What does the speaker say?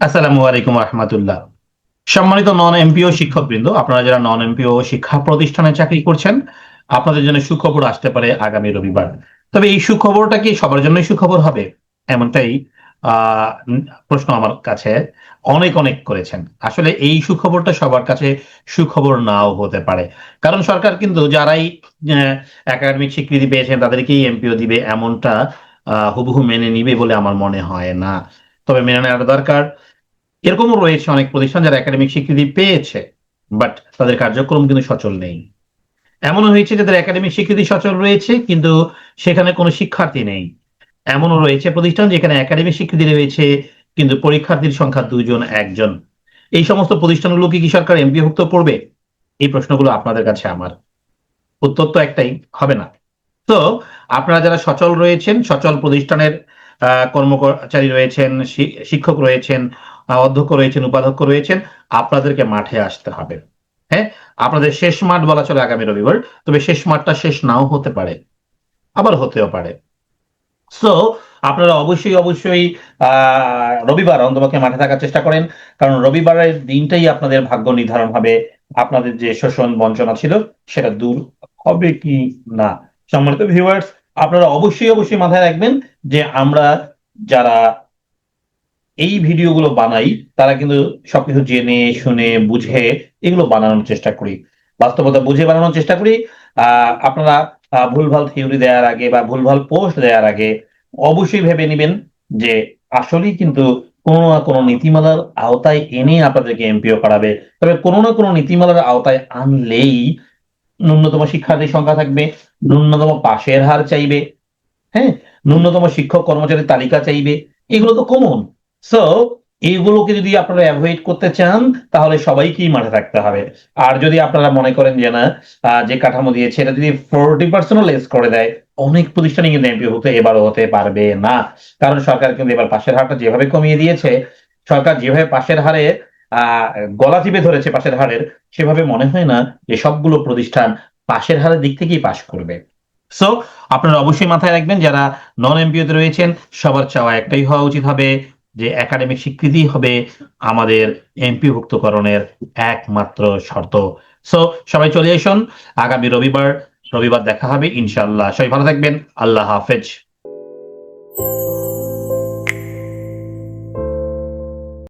আসসালামু আলাইকুম রহমতুল্লাহ। সম্মানিত নন এমপিও শিক্ষকবৃন্দ, আপনারা যারা নন এমপিও শিক্ষা প্রতিষ্ঠানে চাকরি করছেন, আপনাদের জন্য সুখবর আসতে পারে আগামী রবিবার। তবে এই সুখবরটা কি সবার জন্যই সুখবর হবে? এমনটাই প্রশ্ন আমার কাছে অনেক অনেক করেছেন। আসলে এই সুখবরটা সবার কাছে সুখবর নাও হতে পারে। কারণ সরকার কিন্তু যারাই একাডেমিক স্বীকৃতি পেয়েছেন, তাদেরকেই এমপিও দিবে, এমনটা হুবহু মেনে নিবে বলে আমার মনে হয় না। তবে মেনে নেওয়ার দরকার। এরকমও রয়েছে অনেক প্রতিষ্ঠান যারা একাডেমিক স্বীকৃতি পেয়েছে, বাট তাদের কার্যক্রম কিন্তু সচল নেই। এমনও হয়েছে যাদের একাডেমিক স্বীকৃতি সচল রয়েছে, কিন্তু সেখানে কোনো শিক্ষার্থী নেই। এমনও রয়েছে প্রতিষ্ঠান যেখানে একাডেমিক স্বীকৃতি রয়েছে, কিন্তু পরীক্ষার্থীর সংখ্যা দুজন একজন। এই সমস্ত প্রতিষ্ঠানগুলো কি সরকার এমপিভুক্ত করবে? এই প্রশ্নগুলো আপনাদের কাছে আমার। উত্তর তো একটাই, হবে না। তো আপনারা যারা সচল রয়েছেন, সচল প্রতিষ্ঠানের কর্মচারী রয়েছেন শিক্ষক রয়েছেন অধ্যক্ষ রয়েছেন, উপাধ্যক্ষ রয়েছেন, আপনাদেরকে মাঠে আসতে হবে। হ্যাঁ? আপনাদের শেষ মাঠ বলা চলে আগামী রবিবার, তবে শেষ মাঠটা শেষ নাও হতে পারে, আবার হতেও পারে। সো আপনারা অবশ্যই অবশ্যই রবিবার অন্তপক্ষে মাঠে থাকার চেষ্টা করেন, কারণ রবিবারের দিনটাই আপনাদের ভাগ্য নির্ধারণ হবে, আপনাদের যে শোষণ বঞ্চনা ছিল, সেটা দূর হবে কি না? সম্মানিত ভিউয়ার্স আপনারা অবশ্যই অবশ্যই মাথায় রাখবেন যে আমরা যারা এই ভিডিওগুলো বানাই, তারা কিন্তু সবকিছু জেনে, শুনে, বুঝে এগুলো বানানোর চেষ্টা করি। বাস্তবতা বুঝে বানানোর চেষ্টা করি। আপনারা ভুলভাল থিওরি দেওয়ার আগে বা ভুলভাল পোস্ট দেওয়ার আগে অবশ্যই ভেবে নেবেন যে আসলেই কিন্তু কোনো না কোনো নীতিমালার আওতায় এনে আপনাদেরকে এমপিও করাবে। তবে কোনো না কোনো নীতিমালার আওতায় আনলেই ন্যূনতম শিক্ষার্থীর সংখ্যা থাকবে। ন্যূনতম পাশের হার চাইবে হ্যাঁ? ন্যূনতম শিক্ষক কর্মচারীর তালিকা চাইবে, এগুলো তো কমন সো এইগুলোকে যদি আপনারা অ্যাভয়েড করতে চান, তাহলে সবাইকেই মাঠে থাকতে হবে। আর যদি আপনারা মনে করেন যে না যে কাঠামো দিয়েছে, এটা যদি ফোরটি পার্সেন্ট লেস করে দেয়, অনেক প্রতিষ্ঠানে কিন্তু এমপি হতে এবারও হতে পারবে না। কারণ সরকার কিন্তু এবার পাশের হারটা যেভাবে কমিয়ে দিয়েছে, সরকার যেভাবে পাশের হারে আহ গলা চিপে ধরেছে পাশের হারের, সেভাবে মনে হয় না যে সবগুলো প্রতিষ্ঠান পাশের হারের দিক থেকেই পাশ করবে। সো আপনারা অবশ্যই মাথায় রাখবেন, যারা নন এমপিওতে রয়েছেন, সবার চাওয়া একটাই হওয়া উচিত হবে যে একাডেমিক স্বীকৃতি হবে আমাদের এমপিভুক্তকরণের একমাত্র শর্ত। সো সবাই চলে আসুন, আগামী রবিবার রবিবার দেখা হবে ইনশাল্লাহ সবাই ভালো থাকবেন, আল্লাহ হাফেজ।